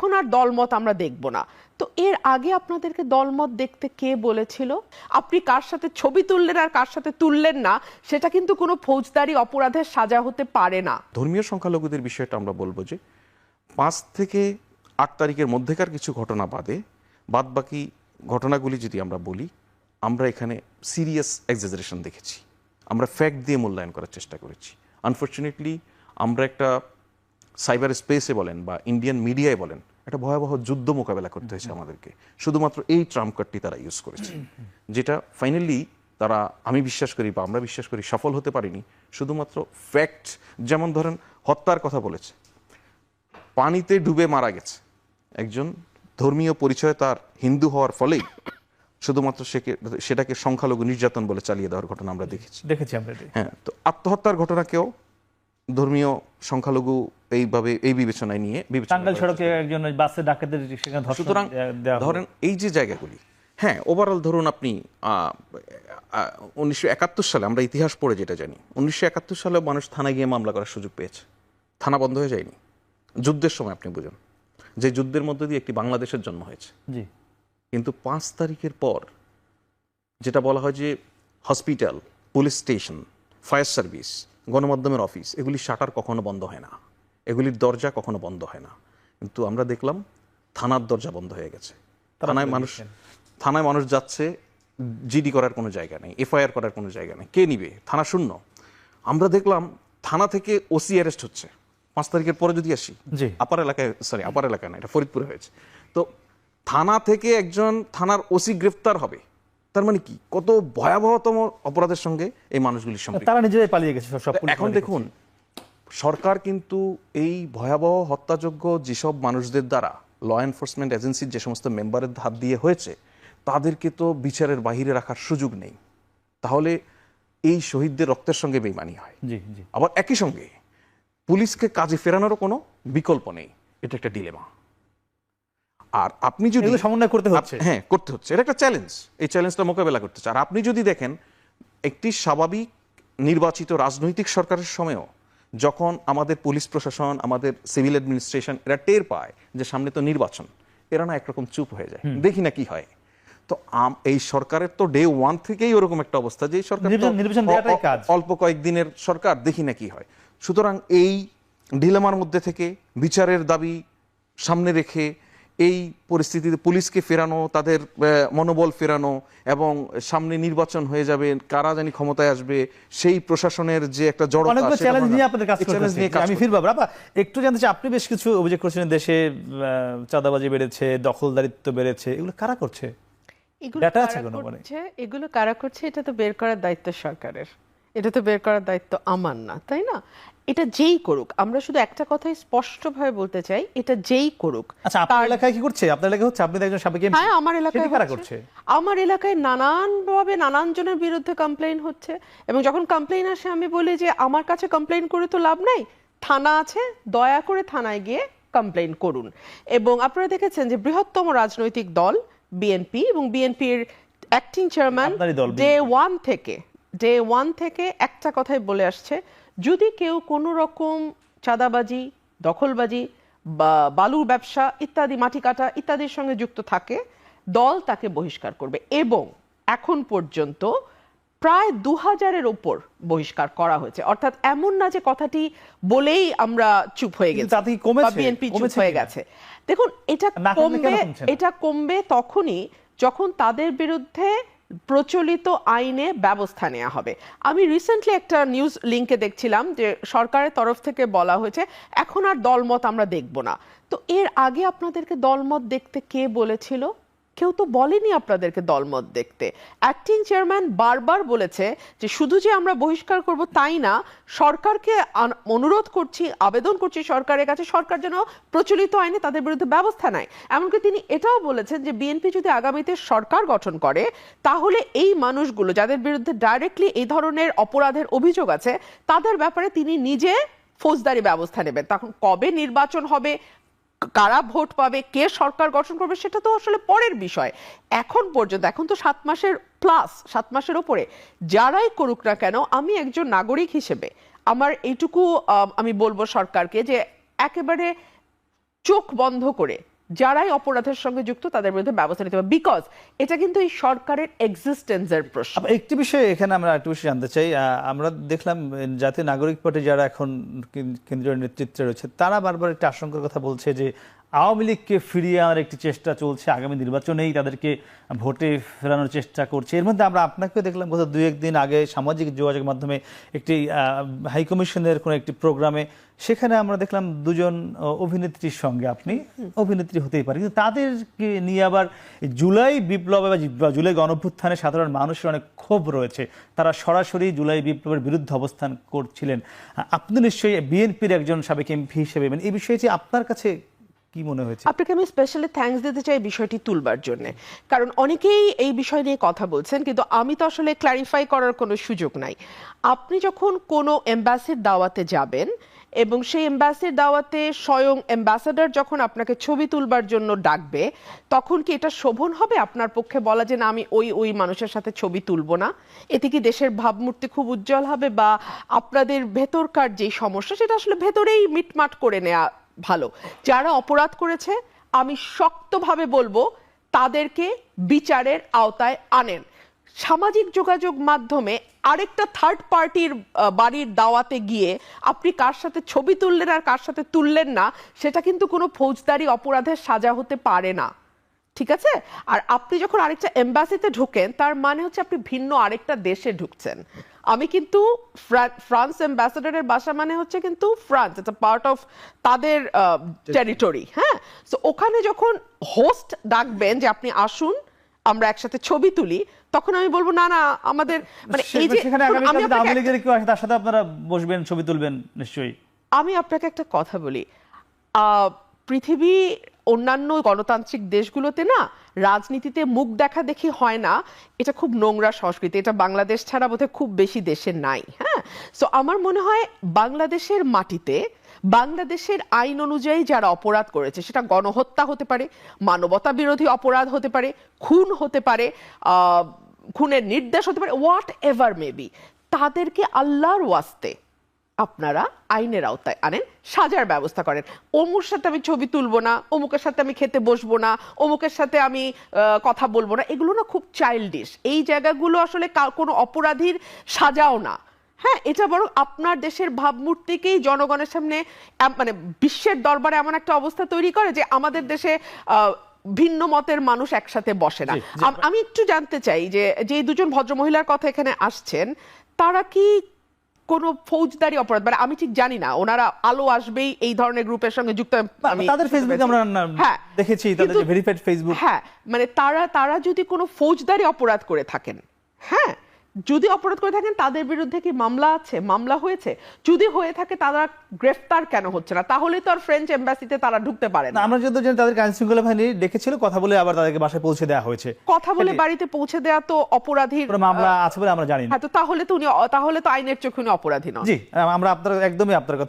এখন আর দলমত আমরা দেখব না। তো এর আগে আপনাদেরকে দলমত দেখতে কে বলেছিল? আপনি কার সাথে ছবি তুললেন আর কার সাথে তুললেন না, সেটা কিন্তু কোনো ফৌজদারি অপরাধের সাজা হতে পারে না। ধর্মীয় সংখ্যালঘুদের বিষয়টা আমরা বলব যে, পাঁচ থেকে আট তারিখের মধ্যেকার কিছু ঘটনা বাদে বাদ বাকি ঘটনাগুলি যদি আমরা বলি, আমরা এখানে সিরিয়াস এক্সাজারেশন দেখেছি। আমরা ফ্যাক্ট দিয়ে মূল্যায়ন করার চেষ্টা করেছি। আনফর্চুনেটলি আমরা একটা সাইবার স্পেসে বলেন বা ইন্ডিয়ান মিডিয়ায় বলেন একটা ভয়াবহ যুদ্ধ মোকাবেলা করতে হয়েছে আমাদেরকে। শুধুমাত্র এই ট্রাম্প কার্ডটি তারা ইউজ করেছে। যেটা ফাইনালি তারা আমি বিশ্বাস করি বা আমরা বিশ্বাস করি সফল হতে পারিনি। শুধুমাত্র ফ্যাক্ট যেমন ধরেন হত্যার কথা বলেছে। পানিতে ডুবে মারা গেছে। একজন ধর্মীয় পরিচয় তার হিন্দু হওয়ার ফলেই শুধুমাত্র সেকে সেটাকে সংখ্যালঘু নির্যাতন বলে চালিয়ে দেওয়ার ঘটনা আমরা দেখেছি। দেখেছি আমরা হ্যাঁ তো আত্মহত্যার ঘটনাকেও ধর্মীয় সংখ্যালঘু এইভাবে এই বিবেচনায় নিয়ে টাঙ্গাইল সড়কে একজন বাসে ডাকাতের সেখানে সুতরাং। ধরেন এই যে জায়গাগুলি হ্যাঁ ওভারঅল ধরুন আপনি উনিশশো একাত্তর সালে আমরা ইতিহাস পড়ে যেটা জানি উনিশশো একাত্তর সালে মানুষ থানায় গিয়ে মামলা করার সুযোগ পেয়েছে। থানা বন্ধ হয়ে যায়নি। যুদ্ধের সময় আপনি বুঝুন যে যুদ্ধের মধ্যে দিয়ে একটি বাংলাদেশের জন্ম হয়েছে। জি। কিন্তু পাঁচ তারিখের পর যেটা বলা হয় যে hospital police station fire service গণমাধ্যমের অফিস এগুলি শাটার কখনো বন্ধ হয় না। এগুলির দরজা কখনো বন্ধ হয় না। কিন্তু আমরা দেখলাম থানার দরজা বন্ধ হয়ে গেছে। থানায় মানুষ থানায় মানুষ যাচ্ছে জিডি করার কোনো জায়গা নেই এফআইআর করার কোনো জায়গা নেই। কে নিবে? থানা শূন্য। আমরা দেখলাম থানা থেকে ওসি অ্যারেস্ট হচ্ছে। পাঁচ তারিখের পরে যদি আসি জি। আপার এলাকায় সরি আপার এলাকায় না এটা ফরিদপুরে হয়েছে। তো থানা থেকে একজন থানার ওসি গ্রেফতার হবে। তার মানে কি? কত ভয়াবহতম অপরাধের সঙ্গে এই মানুষগুলি সম্পৃক্ত। তারা নিজেরাই পালিয়ে গেছে এখন দেখুন সরকার কিন্তু এই ভয়াবহ হত্যাযোগ্য যেসব মানুষদের দ্বারা ল এনফোর্সমেন্ট এজেন্সির যে সমস্ত মেম্বারের হাত দিয়ে হয়েছে তাদেরকে তো বিচারের বাহিরে রাখার সুযোগ নেই। তাহলে এই শহীদদের রক্তের সঙ্গে বেইমানি হয়। জি জি। আবার একই সঙ্গে পুলিশকে কাজে ফেরানোরও কোনো বিকল্প নেই। এটা একটা ডিলেমা আর আপনি যদি সমন্বয় করতে হচ্ছে। হ্যাঁ করতে হচ্ছে। এটা একটা চ্যালেঞ্জ এই চ্যালেঞ্জটা মোকাবেলা করতে হচ্ছে আর আপনি যদি দেখেন একটি স্বাভাবিক নির্বাচিত রাজনৈতিক সরকারের সময়ও যখন আমাদের পুলিশ প্রশাসন আমাদের সিভিল অ্যাডমিনিস্ট্রেশন এরা টের পায় যে সামনে তো নির্বাচন এরা না একরকম চুপ হয়ে যায়। দেখি না কি হয়। তো এই সরকারের তো ডে ওয়ান থেকেই ওরকম একটা অবস্থা যে সরকার। অল্প কয়েকদিনের সরকার দেখি না কি হয়। সুতরাং এই ডিলেমার মধ্যে থেকে বিচারের দাবি সামনে রেখে এই পরিস্থিতিতে পুলিশকে ফেরানো তাদের মনোবল ফেরানো এবং সামনে নির্বাচন হয়ে যাবে কারা জানি ক্ষমতায় আসবে সেই প্রশাসনের যে একটা জড়তা অনেকগুলো চ্যালেঞ্জ নিয়ে আপনাদের কাজ। নিয়ে আমি করতে বাবা একটু জানতে চাই আপনি বেশ কিছু অভিযোগ করছেন দেশে আহ, চাঁদাবাজি বেড়েছে দখলদারিত্ব বেড়েছে এগুলো কারা করছে? এগুলো কারা? করছে? এগুলো কারা করছে? এটা তো বের করার দায়িত্ব সরকারের। এটা তো বের করার দায়িত্ব আমার না তাই না? এটা যেই করুক আমরা শুধু একটা কথাই স্পষ্টভাবে বলতে চাই এটা যেই করুক আচ্ছা আপনার এলাকায় কি করছে? আপনার এলাকায় হচ্ছে আপনি তো একজন সাবেক MP হ্যাঁ আমার এলাকায় কারা করছে? আমার এলাকায় নানান ভাবে নানান জনের বিরুদ্ধে কমপ্লেইন হচ্ছে। এবং যখন কমপ্লেইন আসে আমি বলি যে আমার কাছে কমপ্লেইন করে তো লাভ নাই। থানা আছে দয়া করে থানায় গিয়ে কমপ্লেইন করুন। এবং আপনারা দেখেছেন যে বৃহত্তম রাজনৈতিক দল বিএনপি এবং বিএনপির অ্যাক্টিং চেয়ারম্যান ডে ওয়ান থেকে ডে ওয়ান থেকে একটা কথাই বলে আসছে যদি কেউ কোনো রকম চাঁদাবাজি দখলবাজি বা বালুর ব্যবসা ইত্যাদি মাটি কাটা ইত্যাদির সঙ্গে যুক্ত থাকে দল তাকে বহিষ্কার করবে। এবং এখন পর্যন্ত প্রায় দু হাজারের ওপর বহিষ্কার করা হয়েছে। অর্থাৎ এমন না যে কথাটি বলেই আমরা চুপ হয়ে গেছি? বিএনপি চুপ হয়ে গেছে। দেখুন এটা কমবে এটা কমবে তখনই যখন তাদের বিরুদ্ধে প্রচলিত আইনে ব্যবস্থা নেওয়া হবে। আমি রিসেন্টলি একটা নিউজ লিঙ্কে দেখছিলাম যে সরকারের তরফ থেকে বলা হয়েছে, এখন আর দলমত আমরা দেখব না। তো এর আগে আপনাদেরকে দলমত দেখতে কে বলেছিল? কেউ তো বলেনি আপনাদেরকে দলমত দেখতে। অ্যাক্টিং চেয়ারম্যান বারবার বলেছে যে, শুধু যে আমরা বহিষ্কার করব তাই না, সরকারকে অনুরোধ করছি, আবেদন করছি সরকারের কাছে, সরকার যেন প্রচলিত আইনে তাদের বিরুদ্ধে ব্যবস্থা নেয়। এমনকি তিনি এটাও বলেছেন যে, বিএনপি যদি আগামীতে সরকার গঠন করে, তাহলে এই মানুষগুলো যাদের বিরুদ্ধে ডাইরেক্টলি এই ধরনের অপরাধের অভিযোগ আছে, তাদের ব্যাপারে তিনি নিজে ফৌজদারি ব্যবস্থা নেবেন। তখন কবে নির্বাচন হবে কারা ভোট পাবে, কে সরকার গঠন করবে সেটা তো আসলে পরের বিষয়। এখন পর্যন্ত, এখন তো সাত মাসের প্লাস সাত মাসের ওপরে। যারাই করুক না কেন, আমি একজন নাগরিক হিসেবে আমার এইটুকু আমি বলব সরকারকে যে একেবারে চোখ বন্ধ করে যারাই অপরাধের সঙ্গে যুক্ত, তাদের বিরুদ্ধে ব্যবস্থা নিতে হবে। বিকজ এটা কিন্তু এই সরকারের এক্সিস্টেন্সের প্রশ্ন। একটি বিষয় এখানে আমরা একটু বিষয় জানতে চাই। আমরা দেখলাম জাতীয় নাগরিক পার্টি যারা এখন কেন- কেন্দ্রীয় নেতৃত্বে রয়েছে, তারা বারবার একটা আশঙ্কার কথা বলছে যে আওয়ামী লীগকে ফিরিয়ে আনার একটি চেষ্টা চলছে আগামী নির্বাচনেই, তাদেরকে ভোটে ফেরানোর চেষ্টা করছে। এর মধ্যে আমরা আপনাকেও দেখলাম গত দুই একদিন আগে সামাজিক যোগাযোগ মাধ্যমে একটি হাইকমিশনের কোনো একটি প্রোগ্রামে, সেখানে আমরা দেখলাম দুজন অভিনেত্রীর সঙ্গে আপনি অভিনেত্রী হতেই পারে কিন্তু তাদেরকে নিয়ে আবার জুলাই বিপ্লবে বা জুলাই গণভ্যুত্থানে সাধারণ মানুষের অনেক ক্ষোভ রয়েছে। তারা সরাসরি জুলাই বিপ্লবের বিরুদ্ধে অবস্থান করছিলেন। আপনি নিশ্চয়ই বিএনপির একজন সাবেক এমপি হিসেবে মানে এই বিষয়ে যে আপনার কাছে কি মনে হয়েছে? আপনাকে আমি স্পেশালি থ্যাঙ্কস দিতে চাই বিষয়টি তুলবার জন্য। কারণ অনেকেই এই বিষয় নিয়ে কথা বলছেন, কিন্তু আমি তো আসলে ক্ল্যারিফাই করার কোনো সুযোগ নাই। আপনি যখন কোনো এম্বাসির দাওয়াতে যাবেন এবং সেই এম্বাসির দাওয়াতে স্বয়ং অ্যাম্বাসাডার যখন আপনাকে ছবি তুলবার জন্য ডাকবে, তখন কি এটা শোভন হবে আপনার পক্ষে বলা যে না, আমি ওই ওই মানুষের সাথে ছবি তুলবো না? এতে কি দেশের ভাবমূর্তি খুব উজ্জ্বল হবে বা আপনাদের ভেতরকার যেই সমস্যা, সেটা আসলে ভেতরেই মিটমাট করে নেওয়া ভালো। যারা অপরাধ করেছে, আমি শক্তভাবে বলব, তাদেরকে বিচারের আওতায় আনেন। সামাজিক যোগাযোগ মাধ্যমে আরেকটা থার্ড পার্টির বাড়ির দাওয়াতে গিয়ে আপনি কার সাথে ছবি তুললেন আর কার সাথে তুললেন না, সেটা কিন্তু কোনো ফৌজদারি অপরাধের সাজা হতে পারে না। ঠিক আছে? আর আপনি যখন আরেকটা এম্বাসিতে ঢুকেন তার মানে হচ্ছে আপনি ভিন্ন আরেকটা দেশে ঢুকছেন। আমি কিন্তু ফ্রা- ফ্রান্স অ্যাম্বাসেডারের বাসা মানে হচ্ছে কিন্তু ফ্রান্স ইটস পার্ট অফ তাদের টেরিটরি হ্যাঁ? তো ওখানে যখন হোস্ট ডাকবেন যে আপনি আসুন আমরা একসাথে ছবি তুলি তখন আমি বলব না না আমাদের মানে এই যে আমি আওয়ামী লীগের কেউ তার সাথে আপনারা বসবেন ছবি তুলবেন নিশ্চয়ই। আমি আপনাকে একটা কথা বলি। আহ, পৃথিবী অন্যান্য গণতান্ত্রিক দেশগুলোতে না রাজনীতিতে মুখ দেখা দেখি হয় না। এটা খুব নোংরা সংস্কৃতি। এটা বাংলাদেশ ছাড়া বোধহয় খুব বেশি দেশে নাই হ্যাঁ? সো আমার মনে হয় বাংলাদেশের মাটিতে, বাংলাদেশের আইন অনুযায়ী যারা অপরাধ করেছে, সেটা গণহত্যা হতে পারে, মানবতা বিরোধী অপরাধ হতে পারে, খুন হতে পারে খুনের নির্দেশ হতে পারে হোয়াট এভার মেবি তাদেরকে আল্লাহর ওয়াস্তে আপনারা আইনের আওতায় আনেন সাজার ব্যবস্থা করেন। অমুর সাথে আমি ছবি তুলবো না অমুকের সাথে আমি খেতে বসবো না অমুকের সাথে আমি কথা বলব না এগুলো না খুব চাইল্ডিশ এই জায়গাগুলো আসলে কোনো অপরাধীর সাজাও না। হ্যাঁ এটা বরং আপনার দেশের ভাবমূর্তিকেই জনগণের সামনে মানে বিশ্বের দরবারে এমন একটা অবস্থা তৈরি করে যে আমাদের দেশে আহ, ভিন্ন মতের মানুষ একসাথে বসে না। আমি একটু জানতে চাই যে যে দুজন ভদ্রমহিলার কথা এখানে আসছেন তারা কি কোনো ফৌজদারি অপরাধ মানে আমি ঠিক জানি না ওনারা আলো আসবেই এই ধরনের গ্রুপের সঙ্গে যুক্ত আমি তাদের ফেসবুকে আমরা হ্যাঁ দেখেছি তাদের ভেরিফাইড ফেসবুক হ্যাঁ মানে তারা তারা যদি কোনো ফৌজদারি অপরাধ করে থাকেন হ্যাঁ যদি অপরাধ করে থাকেন তাদের বিরুদ্ধে কি মামলা আছে? মামলা হয়েছে? যদি হয়ে থাকে তারা গ্রেফতার কেন হচ্ছে না? তাহলে তো আর ফ্রেঞ্চ এম্বাসিতে তারা ঢুকতে পারে না। আমরা যদি জানি তাদের আইন শৃঙ্খলা বাহিনী ডেকেছিল কথা বলে আবার তাদেরকে বাসায় পৌঁছে দেওয়া হয়েছে। কথা বলে বাড়িতে পৌঁছে দেওয়া তো অপরাধী কোনো মামলা আছে বলে আমরা জানি না। হ্যাঁ তো তাহলে তো উনি তাহলে তো আইনের চোখে উনি অপরাধী নন। জি আমরা আপনার একদমই আপনার কথা